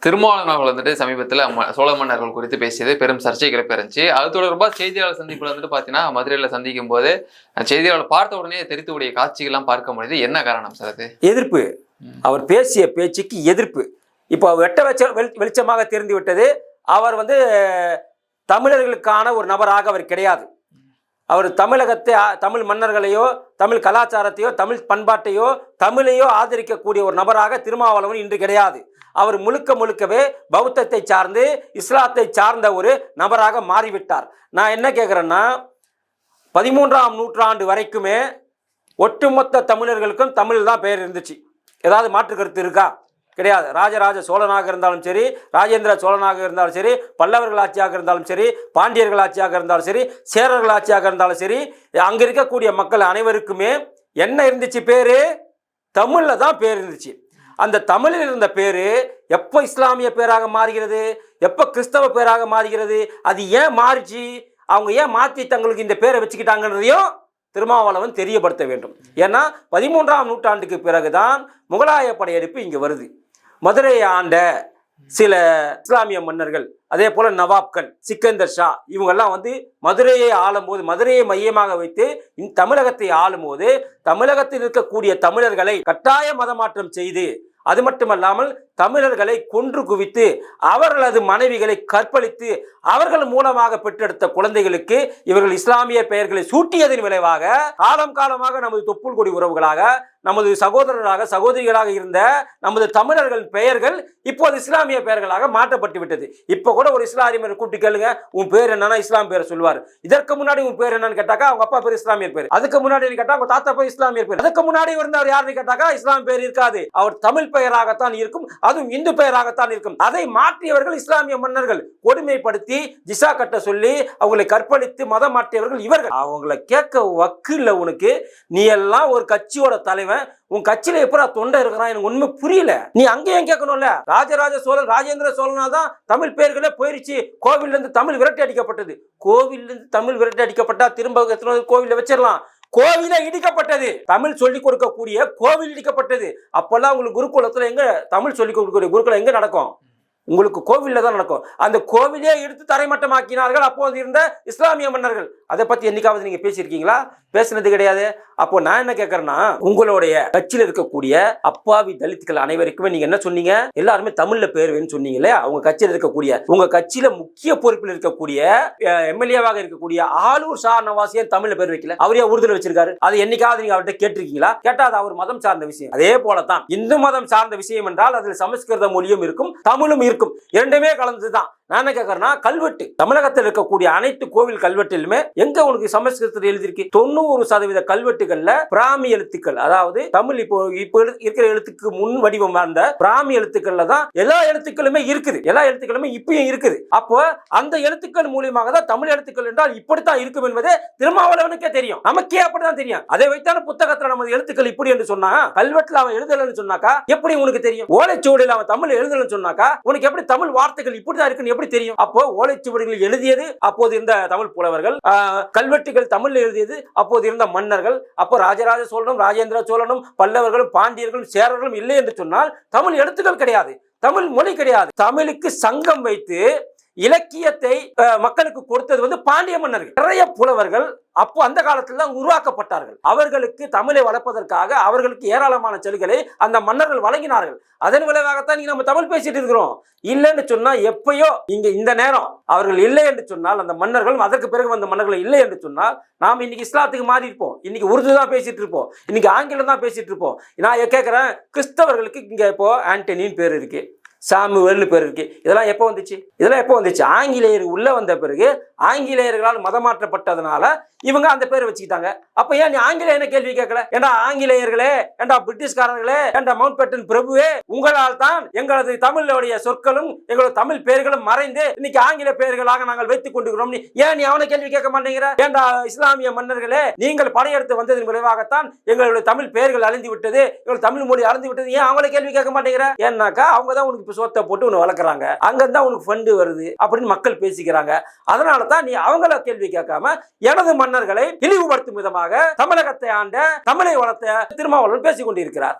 திருமாவளவன் அவர்கள் வந்துட்டு சமீபத்தில் சோழ மன்னர்கள் குறித்து பேசியது பெரும் சர்ச்சைகளை பெருந்துச்சு அது தொடர்பாக செய்தியாளர் சந்திப்புல வந்துட்டு பார்த்தீங்கன்னா மதுரையில் சந்திக்கும் போது செய்தியாளர் பார்த்த உடனே தெரித்துக்கூடிய காட்சிகள்லாம் பார்க்க முடியுது. என்ன காரணம் சார் அது? எதிர்ப்பு. அவர் பேசிய பேச்சுக்கு எதிர்ப்பு. இப்போ வெட்ட வெச்ச வெளி- வெளிச்சமாக தெரிந்து விட்டது. அவர் வந்து தமிழர்களுக்கான ஒரு நபராக அவர் கிடையாது. அவர் தமிழகத்தை தமிழ் மன்னர்களையோ தமிழ் கலாச்சாரத்தையோ தமிழ் பண்பாட்டையோ தமிழையோ ஆதரிக்கக்கூடிய ஒரு நபராக திருமாவளவன் இன்று கிடையாது. அவர் முழுக்க முழுக்கவே பௌத்தத்தை சார்ந்து இஸ்லாத்தை சார்ந்த ஒரு நபராக மாறிவிட்டார். நான் என்ன கேட்குறேன்னா பதிமூன்றாம் நூற்றாண்டு வரைக்குமே ஒட்டுமொத்த தமிழர்களுக்கும் தமிழ் தான் பெயர் இருந்துச்சு. ஏதாவது மாற்று கருத்து இருக்கா? கிடையாது. ராஜராஜ சோழனாக இருந்தாலும் சரி ராஜேந்திர சோழனாக இருந்தாலும் சரி பல்லவர்கள் ஆட்சியாக இருந்தாலும் சரி பாண்டியர்கள் ஆட்சியாக இருந்தாலும் சரி சேரர்கள் ஆட்சியாக இருந்தாலும் சரி அங்கே இருக்கக்கூடிய மக்கள் அனைவருக்குமே என்ன இருந்துச்சு பேர்? தமிழில் தான் பேர் இருந்துச்சு. அந்த தமிழில் இருந்த பேர் எப்போ இஸ்லாமிய பேராக மாறுகிறது? எப்போ கிறிஸ்தவ பேராக மாறுகிறது? அது ஏன் மாறிச்சு? அவங்க ஏன் மாற்றி தங்களுக்கு இந்த பேரை வச்சுக்கிட்டாங்கன்றதையும் திருமாவளவன் தெரியப்படுத்த வேண்டும். ஏன்னா பதிமூன்றாம் நூற்றாண்டுக்கு பிறகுதான் முகலாய படையெடுப்பு இங்கே வருது. மதுரையை ஆண்ட சில இஸ்லாமிய மன்னர்கள் அதே போல நவாப்கள் சிக்கந்தர் ஷா இவங்கெல்லாம் வந்து மதுரையை ஆளும்போது மதுரையை மையமாக வைத்து இந் தமிழகத்தை ஆளும்போது தமிழகத்தில் இருக்கக்கூடிய தமிழர்களை கட்டாய மதமாற்றம் செய்து அது மட்டுமல்லாமல் தமிழர்களை கொன்று குவித்து அவர்களது மனைவிகளை கற்பழித்து அவர்கள் மூலமாக பெற்றெடுத்த குழந்தைகளுக்கு இவர்கள் இஸ்லாமிய பெயர்களை சூட்டியதன் விளைவாக காலம் காலமாக நமது தொப்புள் கொடி உறவுகளாக நமது சகோதரராக சகோதரிகளாக இருந்த நமது தமிழர்கள் பெயர்கள் இப்போது இஸ்லாமிய பெயர்களாக மாற்றப்பட்டு விட்டது. இப்போ கூட ஒரு இஸ்லாமியர் கூப்பிட்டு கேளுங்க உன் பேர் என்னன்னா இஸ்லாம் பேர் சொல்லுவார். இதற்கு முன்னாடி உன் பேர் என்னன்னு கேட்டாக்கா அவங்க அப்பா பேர் இஸ்லாமியர் பேர். அதுக்கு முன்னாடி கேட்டா அவங்க தாத்தா பேர் இஸ்லாமியர் பேர். அதுக்கு முன்னாடி இருந்தவர் யாருன்னு கேட்டாக்கா இஸ்லாம் பேர் இருக்காது. அவர் தமிழ் பெயராகத்தான் இருக்கும். அதுவும் இந்து பெயராகத்தான் இருக்கும். அதை மாற்றியவர்கள் இஸ்லாமிய மன்னர்கள். கொடுமைப்படுத்தி ஜிசா கட்ட சொல்லி அவங்களை கற்பழித்து மதம் மாற்றியவர்கள் இவர்கள். அவங்கள கேட்க வக்கு இல்லை உனக்கு. நீ எல்லாம் ஒரு கட்சியோட தலைவன். உன் கட்சியில எப்படா தொண்டை இருக்கிறான் எனக்கு உண்மை புரியல. நீ அங்கேயும் கேட்கணும்ல? ராஜராஜ சோழன் ராஜேந்திர சோழனால் தான் தமிழ் பெயர்களே போயிருச்சு. கோவில்ல இருந்து தமிழ் விரட்டி அடிக்கப்பட்டது. கோவில்ல இருந்து தமிழ் விரட்டி அடிக்கப்பட்டா திரும்ப எத்தனை வந்து கோவில்ல வச்சிடலாம். கோவில இடிக்கப்பட்டது. தமிழ் சொல்லிக் கொடுக்கக்கூடிய கோவில் இடிக்கப்பட்டது. அப்பெல்லாம் உங்களுக்கு குருகுலத்துல எங்க தமிழ் சொல்லிக் கொடுக்கக்கூடிய குருகுலம் எங்க நடக்கும்? உங்களுக்கு கோவிலில் தான் நடக்கும். அந்த கோவிலே எடுத்து தரைமட்டமாக்கினார்கள். அப்போது இருந்த இஸ்லாமிய மன்னர்கள். அதை பற்றி என்னைக்காவது நீங்க பேசியிருக்கீங்களா? பேசுனது கிடையாது. அப்போ நான் என்ன கேட்குறேன்னா உங்களுடைய கட்சியில் இருக்கக்கூடிய அப்பாவி தலித்துக்கள் அனைவருக்குமே நீங்க என்ன சொன்னீங்க? எல்லாருமே தமிழ்ல பேர் சொன்னீங்க இல்லையா? உங்க கட்சியில் இருக்கக்கூடிய உங்க கட்சியில முக்கிய பொறுப்பில் இருக்கக்கூடிய எம்எல்ஏவாக இருக்கக்கூடிய ஆலூர் ஷா நவாஸ் தமிழில் தமிழ்ல பேர் வைக்கல. அவரே உறுதியில் வச்சிருக்காரு. அது என்னைக்காவது நீங்க அவர்கிட்ட கேட்டிருக்கீங்களா? கேட்டா அது அவர் மதம் சார்ந்த விஷயம். அதே போலதான் இந்து மதம் சார்ந்த விஷயம் என்றால் அதில் சமஸ்கிருத மொழியும் இருக்கும் தமிழும் இருக்கும். இரண்டுமே கலந்துதான். நான் என்ன கேட்கறேன்னா கல்வெட்டு. தமிழகத்தில் இருக்கக்கூடிய அனைத்து கோவில் கல்வெட்டிலுமே எங்க உனக்கு சமஸ்கிருதத்தில் எழுதியிருக்கு? தொண்ணூறு சதவீத கல்வெட்டுகள்ல பிராமி எழுத்துக்கள் அதாவது தமிழ் இப்போ இப்போ இருக்கிற எழுத்துக்கு முன் வடிவம் அந்த பிராமி எழுத்துக்கள்ல தான் எல்லா எழுத்துக்களுமே இருக்குது. எல்லா எழுத்துக்களுமே இப்பயும் இருக்குது. அப்போ அந்த எழுத்துக்கள் மூலியமாக தான் தமிழ் எழுத்துக்கள் என்றால் இப்படித்தான் இருக்கும் என்பதே திருமாவளவனுக்கே தெரியும். நமக்கே அப்படிதான் தெரியும். அதை வைத்தான புத்தகத்துல நமது எழுத்துக்கள் இப்படி என்று சொன்னா கல்வெட்டுல அவன் எழுதலன்னு சொன்னாக்கா எப்படி உனக்கு தெரியும்? ஓலைச்சுவடியில் அவன் தமிழ் எழுதலன்னு சொன்னாக்கா உனக்கு எப்படி தமிழ் வார்த்தைகள் இப்படிதான் இருக்குன்னு எப்படி தெரியும்? அப்போ ஓலைச்சுவடிகள் எழுதியது அப்போது இருந்த தமிழ் புலவர்கள் கல்வெட்டுகள் தமிழ் எழுதியது அப்போது இருந்த மன்னர்கள் அப்போ ராஜராஜ சோழனும் ராஜேந்திர சோழனும் பல்லவர்களும் பாண்டியர்களும் சேரர்களும் இல்லை என்று சொன்னால் தமிழ் எழுத்துக்கள் கிடையாது தமிழ் மொழி கிடையாது. தமிழுக்கு சங்கம் வைத்து இலக்கியத்தை மக்களுக்கு கொடுத்தது வந்து பாண்டிய மன்னர்கள். நிறைய புலவர்கள் அப்போ அந்த காலத்தில் தான் உருவாக்கப்பட்டார்கள். அவர்களுக்கு தமிழை வளர்ப்பதற்காக அவர்களுக்கு ஏராளமான செல்களை அந்த மன்னர்கள் வழங்கினார்கள். அதன் விளைவாகத்தான் நீங்க நம்ம தமிழ் பேசிட்டு இருக்கிறோம். இல்லைன்னு சொன்னா எப்பயோ இங்க இந்த நேரம் அவர்கள் இல்லை என்று சொன்னால் அந்த மன்னர்கள் அதற்கு பிறகு வந்த மன்னர்கள் இல்லை என்று சொன்னால் நாம் இன்னைக்கு இஸ்லாத்துக்கு மாறி இருப்போம். இன்னைக்கு உருது தான் பேசிட்டு இருப்போம். இன்னைக்கு ஆங்கிலம் தான் பேசிட்டு இருப்போம். நான் கேட்கிறேன் கிறிஸ்தவர்களுக்கு இங்க இப்போ ஆண்டனின்னு பேர் இருக்கு. சாமுவேல்னு பேர் இருக்கு. இதெல்லாம் எப்போ வந்துச்சு? இதெல்லாம் எப்போ வந்துச்சு? ஆங்கிலேயர் உள்ளே வந்த பிறகு ஆங்கிலேயர்களால் மதமாற்றப்பட்டதுனால இவங்க அந்த பேர் வச்சுக்கிட்டாங்க. அப்போ ஏன் நீ ஆங்கிலேயனை கேள்வி கேட்கல? ஏண்டா ஆங்கிலேயர்களே? ஏண்டா பிரிட்டிஷ்காரர்களே? ஏண்டா மவுண்ட் பேட்டன் பிரபுவே? உங்களால் தான் எங்களது தமிழுடைய சொற்களும் எங்களது தமிழ் பெயர்களும் மறைந்து இன்னைக்கு ஆங்கில பெயர்களாக நாங்கள் வைத்துக் கொண்டிருக்கிறோம் நீ ஏன் நீ அவனை கேள்வி கேட்க மாட்டேங்கிற? ஏண்டா இஸ்லாமிய மன்னர்களே நீங்கள் படையெடுத்து வந்ததன் விளைவாகத்தான் எங்களுடைய தமிழ் பெயர்கள் அழிந்து விட்டது எங்கள் தமிழ் மொழி அழிந்து விட்டது ஏன் அவங்கள கேள்வி கேட்க மாட்டேங்கிற? ஏன்னாக்கா அவங்க தான் உனக்கு இப்போ சோத்தை போட்டு உன்னை வளர்க்குறாங்க. அங்க உனக்கு ஃபண்டு வருது அப்படின்னு மக்கள் பேசிக்கிறாங்க. அதனால தான் நீ அவங்கள கேள்வி கேட்காம எனது மன்னர்களை இழிவுபடுத்தும் விதமாக தமிழகத்தை ஆண்ட தமிழை வளர்த்த திருமாவளவன் பேசிக் கொண்டிருக்கிறார்.